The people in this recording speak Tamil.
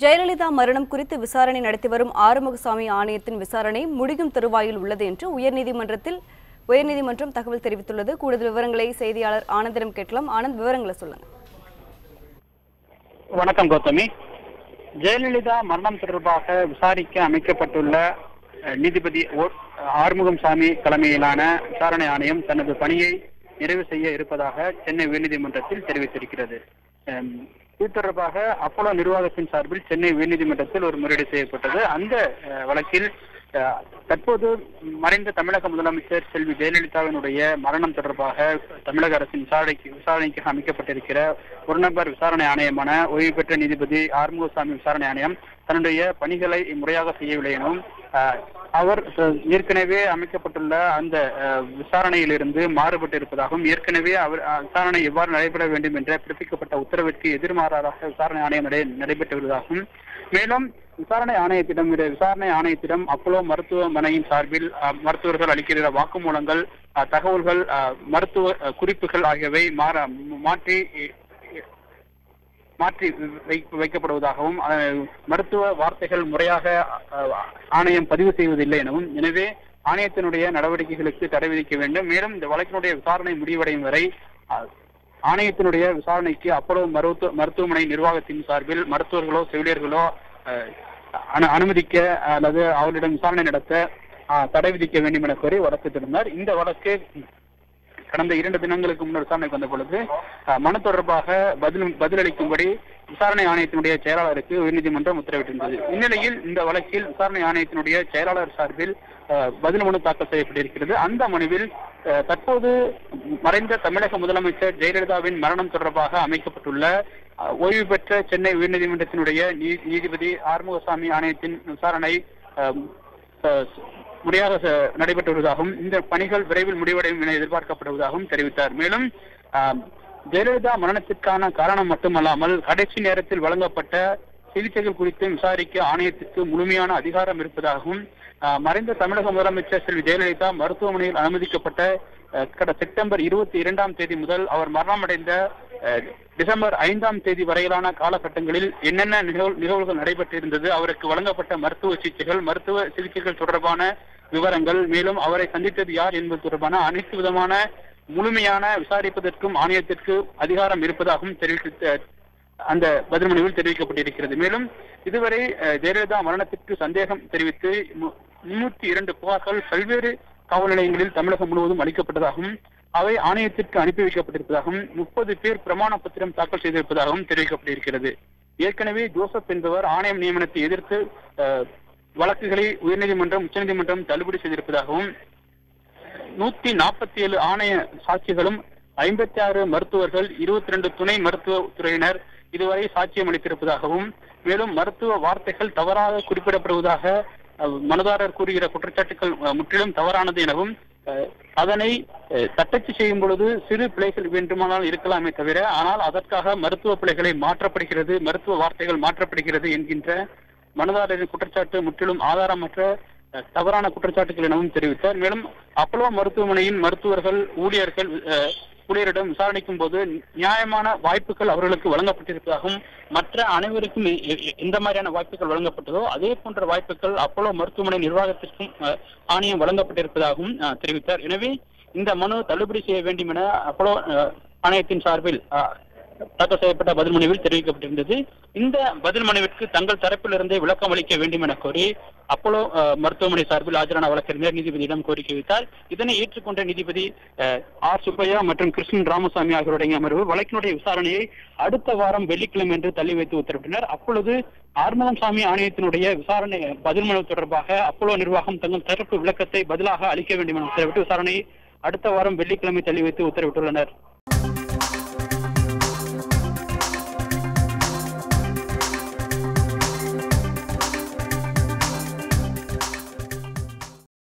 ஜெயலலிதா மரணம் குறித்து விசாரணை நடத்தி வரும் ஆறுமுகசாமி ஆணையத்தின் விசாரணை முடியும் தருவாயில் உள்ளது என்று உயர்நீதிமன்றத்தில் உயர்நீதிமன்றம் தகவல் தெரிவித்துள்ளது. கூடுதல் விவரங்களை செய்தியாளர் ஆனந்திடம் கேட்கலாம். ஆனந்த் விவரங்களை சொல்லுங்க. வணக்கம் கௌதமி. ஜெயலலிதா மரணம் தொடர்பாக விசாரிக்க அமைக்கப்பட்டுள்ள நீதிபதி ஆறுமுகம் சாமி தலைமையிலான விசாரணை ஆணையம் தனது பணியை நிறைவு செய்ய இருப்பதாக சென்னை உயர்நீதிமன்றத்தில் தெரிவித்திருக்கிறது. இது தொடர்பாக அப்போலோ நிர்வாகத்தின் சார்பில் சென்னை உயர்நீதிமன்றத்தில் ஒரு முறையீடு செய்யப்பட்டது. அந்த வழக்கில் தற்போது மறைந்த தமிழக முதலமைச்சர் செல்வி ஜெயலலிதாவினுடைய மரணம் தொடர்பாக தமிழக அரசின் விசாரணைக்கு விசாரணைக்கு அமைக்கப்பட்டிருக்கிற ஒரு நபர் விசாரணை ஆணையமான ஓய்வு பெற்ற நீதிபதி ஆறுமுகசாமி விசாரணை ஆணையம் தன்னுடைய பணிகளை முறையாக செய்யவில்லை எனவும் அஹ், அவர் ஏற்கனவே அமைக்கப்பட்டுள்ள அந்த அஹ், விசாரணையிலிருந்து மாறுபட்டு இருப்பதாகவும் ஏற்கனவே அவர் விசாரணை எவ்வாறு நடைபெற வேண்டும் என்ற பிறப்பிக்கப்பட்ட உத்தரவிற்கு எதிர்மாறாக விசாரணை ஆணையம் நடை நடைபெற்று வருவதாகவும் மேலும் விசாரணை ஆணையத்திடம் விசாரணை ஆணையத்திடம் அப்போலோ மருத்துவமனையின் சார்பில் மருத்துவர்கள் அளிக்கிற வாக்குமூலங்கள் தகவல்கள் மருத்துவ குறிப்புகள் ஆகியவை மாற மாற்றி மாற்றி வை- வைக்கப்படுவதாகவும் மருத்துவ வார்த்தைகள் முறையாக ஆணையம் பதிவு செய்வதில்லை எனவும் எனவே ஆணையத்தினுடைய நடவடிக்கைகளுக்கு தடை விதிக்க வேண்டும். மேலும் இந்த வழக்கினுடைய விசாரணை முடிவடையும் வரை ஆணையத்தினுடைய விசாரணைக்கு அப்போலோ மருத்துவ மருத்துவமனை நிர்வாகத்தின் சார்பில் மருத்துவர்களோ செவிலியர்களோ அனுமதிக்க அல்லது அவர்களிடம் விசாரணை நடத்த தடை விதிக்க வேண்டும் என கோரி வழக்கு திருந்தார் இந்த வழக்கு கடந்த இரண்டு தினங்களுக்கு முன்னர் விசாரணைக்கு வந்த பொழுது மனு தொடர்பாக பதில் பதிலளிக்கும்படி விசாரணை ஆணையத்தினுடைய செயலாளருக்கு உயர்நீதிமன்றம் உத்தரவிட்டிருந்தது. இந்நிலையில் இந்த வழக்கில் விசாரணை ஆணையத்தினுடைய செயலாளர் சார்பில் அஹ், பதில் மனு தாக்கல் செய்யப்பட்டிருக்கிறது. அந்த மனுவில் தற்போது மறைந்த தமிழக முதலமைச்சர் ஜெயலலிதாவின் மரணம் தொடர்பாக அமைக்கப்பட்டுள்ள ஓய்வு பெற்ற சென்னை உயர்நீதிமன்றத்தினுடைய நீ- நீதிபதி ஆறுமுகசாமி ஆணையத்தின் விசாரணை முறையாக ச- நடைபெற்று வருவதாகவும் இந்த பணிகள் விரைவில் முடிவடையும் என எதிர்பார்க்கப்படுவதாகவும் தெரிவித்தார். மேலும் ஜெயலலிதா மரணத்திற்கான காரணம் மட்டுமல்லாமல் கடைசி நேரத்தில் வழங்கப்பட்ட சிகிச்சைகள் குறித்து விசாரிக்க ஆணையத்திற்கு முழுமையான அதிகாரம் இருப்பதாகவும் மறைந்த தமிழக முதலமைச்சர் செல்வி ஜெயலலிதா மருத்துவமனையில் அனுமதிக்கப்பட்ட கடந்த செப்டம்பர் இருபத்தி இரண்டாம் தேதி முதல் அவர் மரணமடைந்த டிசம்பர் ஐந்தாம் தேதி வரையிலான காலகட்டங்களில் என்னென்ன நிகழ்வுகள் நடைபெற்றிருந்தது அவருக்கு வழங்கப்பட்ட மருத்துவ சிகிச்சைகள் மருத்துவ சிகிச்சைகள் தொடர்பான விவரங்கள் மேலும் அவரை சந்தித்தது யார் என்பது தொடர்பான அனைத்து விதமான முழுமையான விசாரிப்பதற்கும் ஆணையத்திற்கு அதிகாரம் இருப்பதாகவும் தெரிவித்து அந்த பதில் மனுவில் தெரிவிக்கப்பட்டிருக்கிறது. மேலும் இதுவரை ஜெயலலிதா மரணத்திற்கு சந்தேகம் தெரிவித்து முன்னூத்தி இரண்டு புகார்கள் பல்வேறு காவல் நிலையங்களில் தமிழகம் முழுவதும் அளிக்கப்பட்டதாகவும் அவை ஆணையத்திற்கு அனுப்பி வைக்கப்பட்டிருப்பதாகவும் முப்பது பேர் பிரமாண பத்திரம் தாக்கல் செய்திருப்பதாகவும் தெரிவிக்கப்பட்டிருக்கிறது. ஏற்கனவே ஜோசப் என்பவர் ஆணையம் நியமனத்தை எதிர்த்து வழக்குகளை உயர்நீதிமன்றம் உச்சநீதிமன்றம் தள்ளுபடி செய்திருப்பதாகவும் நூத்தி நாற்பத்தி ஏழு ஆணைய சாட்சிகளும் ஐம்பத்தி ஆறு மருத்துவர்கள் இருபத்தி ரெண்டு துணை மருத்துவ துறையினர் இதுவரை சாட்சியம் அளித்திருப்பதாகவும் மேலும் மருத்துவ வார்த்தைகள் தவறாக குறிப்பிடப்படுவதாக மனுதாரர் கூறுகிற குற்றச்சாட்டுகள் முற்றிலும் தவறானது எனவும் அதனை தட்டச்சு செய்யும் பொழுது சிறு பிழைகள் வேண்டுமானால் இருக்கலாமே தவிர ஆனால் அதற்காக மருத்துவ பிழைகளை மாற்றப்படுகிறது மருத்துவ வார்த்தைகள் மாற்றப்படுகிறது என்கின்ற மனுதாரரின் குற்றச்சாட்டு முற்றிலும் ஆதாரமற்ற தவறான குற்றச்சாட்டுகள் எனவும் தெரிவித்தார். மேலும் அப்பலோ மருத்துவமனையின் மருத்துவர்கள் ஊழியர்கள் ஊழியரிடம் விசாரணைக்கும் போது நியாயமான வாய்ப்புகள் அவர்களுக்கு வழங்கப்பட்டிருப்பதாகவும் மற்ற அனைவருக்கும் எந்த மாதிரியான வாய்ப்புகள் வழங்கப்பட்டதோ அதே போன்ற வாய்ப்புகள் அப்போலோ மருத்துவமனை நிர்வாகத்திற்கும் ஆணையம் வழங்கப்பட்டிருப்பதாகவும் தெரிவித்தார். எனவே இந்த மனு தள்ளுபடி செய்ய வேண்டும் என அப்போலோ அஹ், ஆணையத்தின் சார்பில் அஹ், தாக்கல் செய்யப்பட்ட பதில் மனுவில் தெரிவிக்கப்பட்டிருந்தது. இந்த பதில் மனுவிற்கு தங்கள் தரப்பிலிருந்தே விளக்கம் அளிக்க வேண்டும் என கோரி அப்போலோ மருத்துவமனை சார்பில் ஆஜரான வழக்கறிஞர் நீதிபதியிடம் கோரிக்கை வைத்தார் இதனை ஏற்றுக்கொண்ட நீதிபதி ஆர். சுப்பையா மற்றும் கிருஷ்ணன் ராமசாமி ஆகியோருடைய அமர்வு வழக்கினுடைய விசாரணையை அடுத்த வாரம் வெள்ளிக்கிழமை என்று தள்ளி வைத்து உத்தரவிட்டனர். அப்பொழுது ஆறுமுகம் சாமி ஆணையத்தினுடைய விசாரணை பதில் மனு தொடர்பாக அப்போலோ நிர்வாகம் தங்கள் தரப்பு விளக்கத்தை பதிலாக அளிக்க வேண்டும் என உத்தரவிட்டு விசாரணையை அடுத்த வாரம் வெள்ளிக்கிழமை தள்ளி வைத்து உத்தரவிட்டுள்ளனர்.